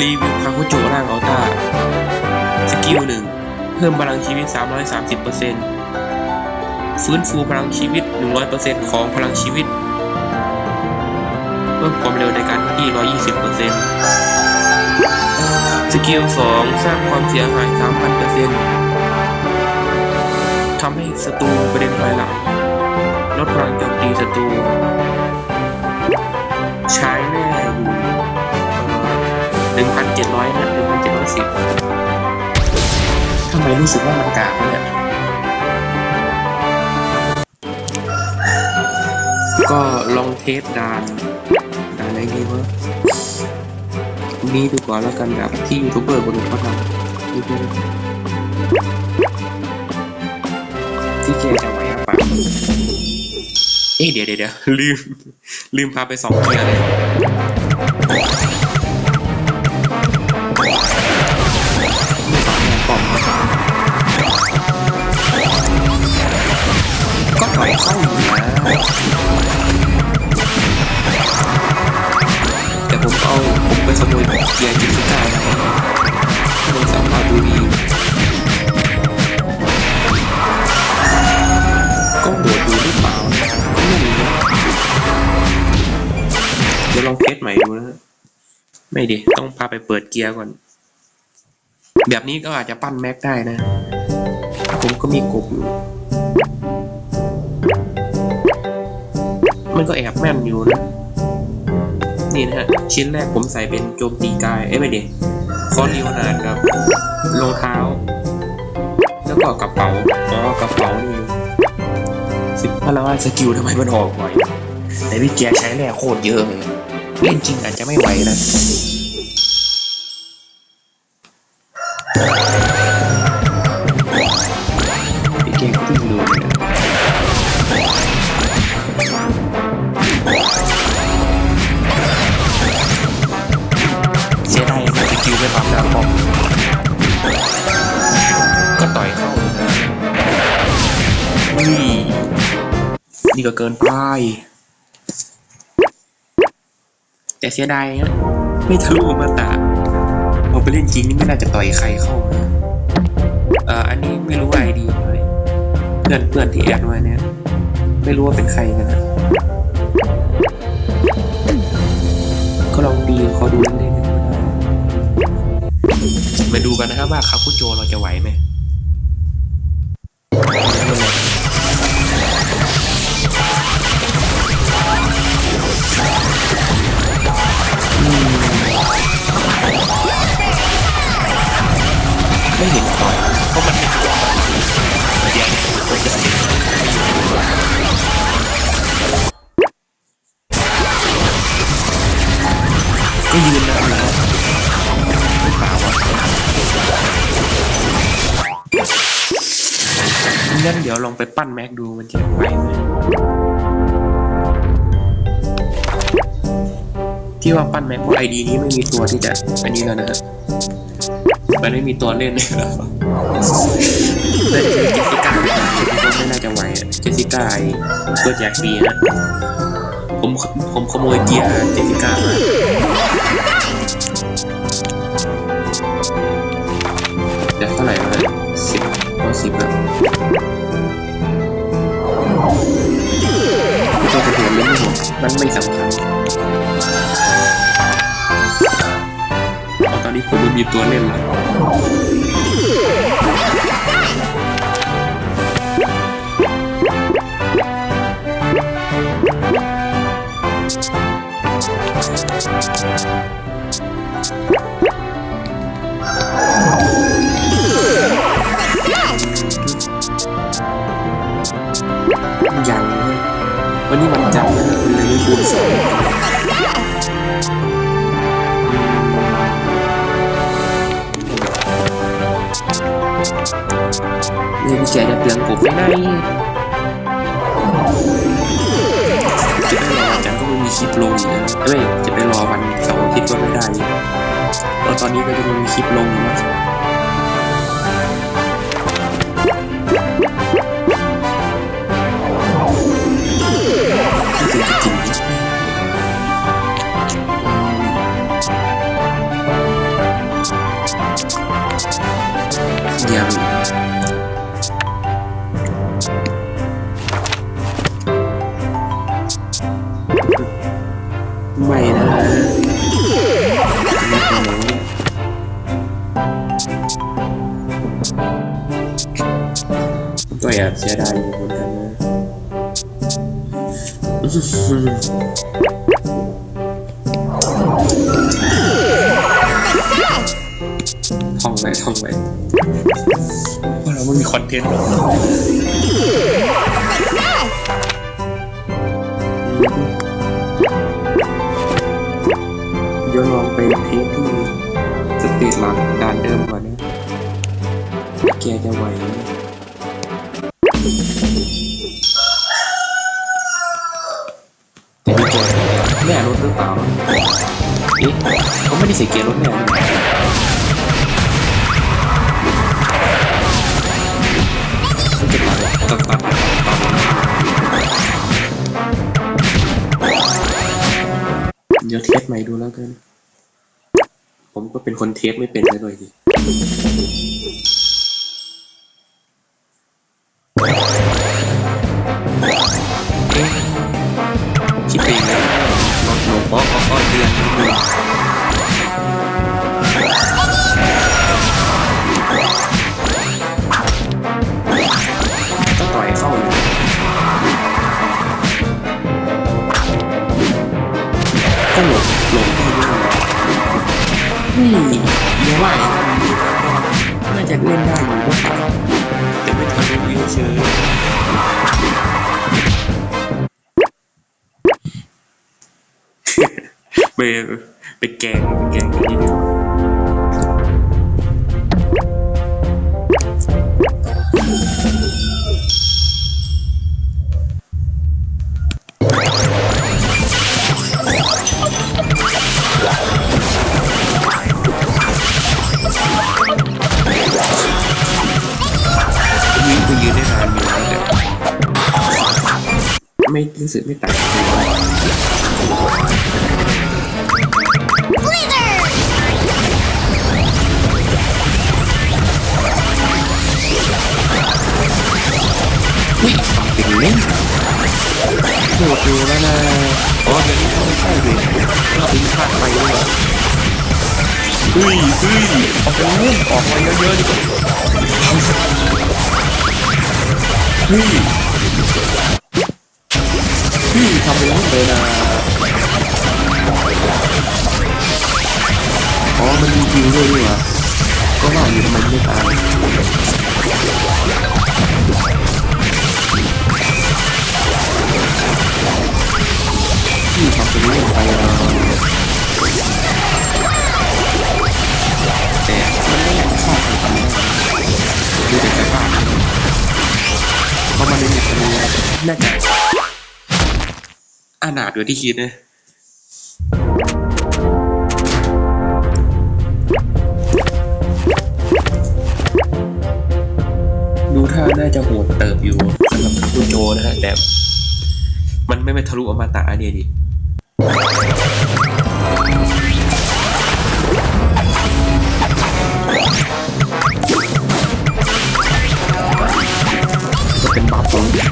รีวิวคาคุโจร่างอัลต้า สกิลหนึ่งเพิ่มพลังชีวิต 330%ฟื้นฟูพลังชีวิต 100%ของพลังชีวิต เพิ่มความเร็วในการเคลื่อนที่ 120%สกิล2สร้างความเสียหาย 3,000%ทำให้ศัตรูประเด็นถอยหลังลดพลังโจมตีศัตรู ใช้แร่อยู่หนึ่งพันเจ็ดร้อยนะหนึ่งพันเจ็ดร้อยสิบทำไมรู้สึกว่ามันกากวะเนี่ยก็ลองเทสด่านด่านอะไรดีวะนี่ดูก่อนแล้วกันแบบที่ยูทูบเบอร์คนอื่นเขาทำนี่คือที่แกจะไว้อะปะเอ๊ะเดี๋ยวเดี๋ยวเดี๋ยวลืม ลืมพาไปสองเกียร์เลย แต่ผมเอาผมไปขโมยเกียร์จิสุก้ามาขโมยสามารถดูดีก็โหดดูหรือเปล่าก็ไม่รู้นะเดี๋ยวลองเทสใหม่ดูนะไม่ดิ ต้องพาไปเปิดเกียร์ก่อน แบบนี้ก็อาจจะปั้นแม็กได้นะ ผมก็มีกบอยู่ มันก็แอบแม่นอยู่นะ นี่นะฮะ ชิ้นแรกผมใส่เป็นโจมตีกาย เอ้ยไม่เด็คอนลีโอนาร์ดกับรองเท้า แล้วก็กระเป๋า อ๋อกระเป๋านี่สิบพลังว่าสกิลทำไมมันออกบ่อยแต่พี่แกใช้แร่โคตรเยอะเลย เล่นจริงอาจจะไม่ไหวนะ ก็เกินไป แต่เสียดายนะไม่ทะลุมาตาเอาไปเล่นจริงนี่ไม่น่าจะต่อยใครเข้านะเอ่ออันนี้ไม่รู้ไอดีอะไรเพื่อนเพื่อนที่แอดไว้เนี่ยไม่รู้ว่าเป็นใครกันนะก็ลองตีเขาดูเล่นๆก็ได้มาดูกันนะครับว่าคาคุโจเราจะไหวไหม ก็ยืนนะไม่เปล่าวะงั้นเดี๋ยวลองไปปั้นแม็กดูมันจะไหวไหมที่ว่าปั้นแม็กเพราะไอดีนี้ไม่มีตัวที่จะอันนี้แล้วนะฮะมันไม่มีตัวเล่นเลยแล้วน่าเจสสิก้าไม่น่าจะไหวอะเจสสิก้าไอตัวแจ็คบีฮะผมผมขโมยเกียร์เจสสิก้ามา สิบแล้วตัวกระเทียมเล่นไม่หมดมันไม่สำคัญตอนนี้ผมไม่มีตัวเล่นแล้ว วันนี้วันจันทร์นะคุณเลยไม่พูดสอนนี่พี่แกจะเตือนผมไปไหนจะไปรอจันทร์ก็ไม่มีคลิปลงอีกนะเอ้ยจะไปรอวันเสาร์อาทิตย์ก็ไม่ได้แล้วตอนนี้ก็จะมีคลิปลงนะ แอบเสียดายอยู่เหมือนกันนะท่องไว้ท่องไว้ว่าเราไม่มีคอนเทนต์หรอกเดี๋ยวลองไปเทสที่สเตจหลักด่านเดิมก่อนนะแกจะไหวไหม แต่ไม่แกแม่รถหรือเปล่าเอ๊ะเขาไม่ได้ใส่เกียร์รถแม่นี่ไม่เป็นไรตัดตัดเดี๋ยวเทสใหม่ดูแล้วกัน ผมก็เป็นคนเทสไม่เป็นเลยหน่อยดิ คิดเองนะลองหนูก็ก็เดือนนิดนึงก็ต่อยเข้าอยู่ก็หลบหลบได้ด้วยนี่เดี๋ยวว่าน่าจะเล่นได้อยู่ก็เปล่าแต่ไม่ทันได้วิวเชย ไปไปแกงไปแกงกันนิดนึงยืนก็ยืนได้นานอยู่แล้วแต่ไม่รู้สึกไม่ต่าง โหดอยู่แล้วนะอ๋อเดี๋ยไม่ใช่ดิเราเป็นพลาดไปด้วยเฮ้ยเฮ้ยออกไปเล่นออกมาเยอะๆดีกว่าเฮ้ยเฮ้ยทำไปแล้วเลยนะอ๋อมันมีจริงด้วยนี่หว่าก็ว่าอยู่ทำไมไม่ตาย พี่ทำเป็นเล่นไปแต่มันไม่อยากฆ่าใครทำได้ดูแต่จะฆ่าไม่ได้เพราะมันเป็นอย่างนี้น่าจะอานาถกว่าที่คิดนะดูท่าน่าจะโหดเติบอยู่สำหรับคุณโจนะฮะแต่มันไม่ไปทะลุอมตะอันเดียดิ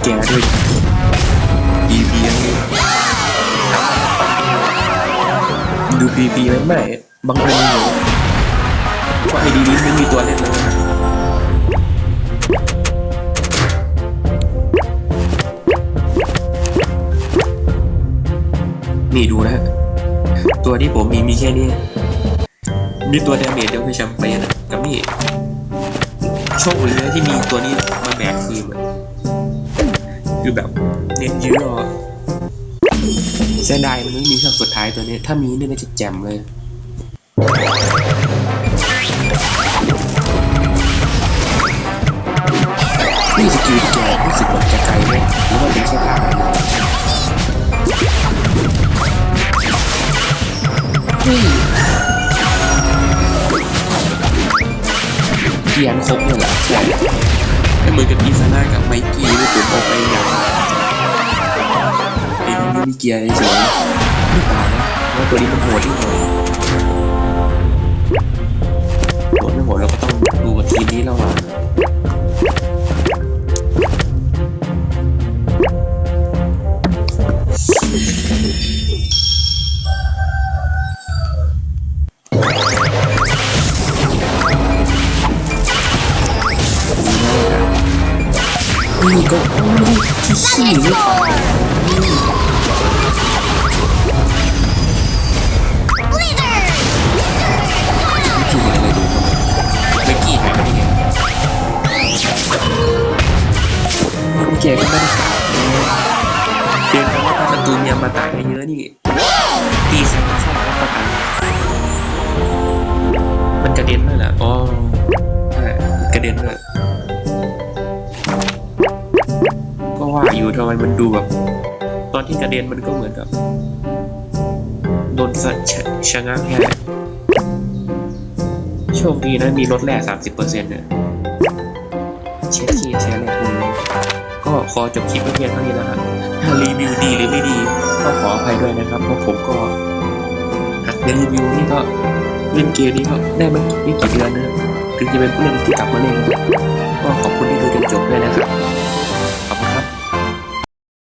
บัฟของแกด้วย EP ยังไงดู PP ไหมไม่บางเรื่อยู่ว่าไอดีนี้ไม่มีตัวเล่นเลยนะนี่ดูนะฮะตัวที่ผมมีมีแค่นี้ มีตัวดาเมจเดียวคือแชมเปญอะกับนี่โชคดีนะที่มีตัวนี้มาแบกคืนอะ คือแบบเน้นยื้ออะเสียดายมันไม่มีเครื่องสุดท้ายตัวนี้ ถ้ามีนี่น่าจะแจ่มเลยนี่สกิลแกรู้สึกว่าจะไกลไหมหรือว่าเป็นแค่ภาพอะไรเฮ้ยเกียนครบเลยเหรอใช่ไม่ เหมือนกับอีซาน่ากับไมกี้ที่ผมเอกไปอย่างเป็นมินิเกียร์เฉยๆหรือเปล่านะว่าตัวนี้มันโหดที่สุดโหดไม่โหดเราก็ต้องดูกับทีมนี้แล้วล่ะ นี่ก็ที่สี่เห็นอะไรดูเมื่อกี้หายได้ไงโอเคก็ไม่ได้ข่าวเตือนกันว่าถ้าศัตรูมีมาตายเยอะนี่ตีสมาเข้ารับประกันมันกระเด็นเลยล่ะอ๋อใช่กระเด็นเลย ว่าอยู่ทำไมมันดูแบบ ตอนที่กระเด็นมันก็เหมือนกับโดนสัตว์ชะงักแค่โชคดีนะมีลดแร่สามสิบเปอร์เซ็นต์เนี่ยเช็คคีย์แชร์แร่เลยก็ขอจบคลิปว้เพียงเท่านี้นะครับถ้ารีวิวดีหรือไม่ดีก็ขออภัยด้วยนะครับเพราะผมก็หัดเรียนรีวิวนี่ก็เล่นเกมนี้ก็ได้ไม่ไม่กี่เดือนนะถึงจะเป็นผู้เล่นที่กลับมาเล่นก็ขอบคุณที่ดูจนจบด้วยนะครับ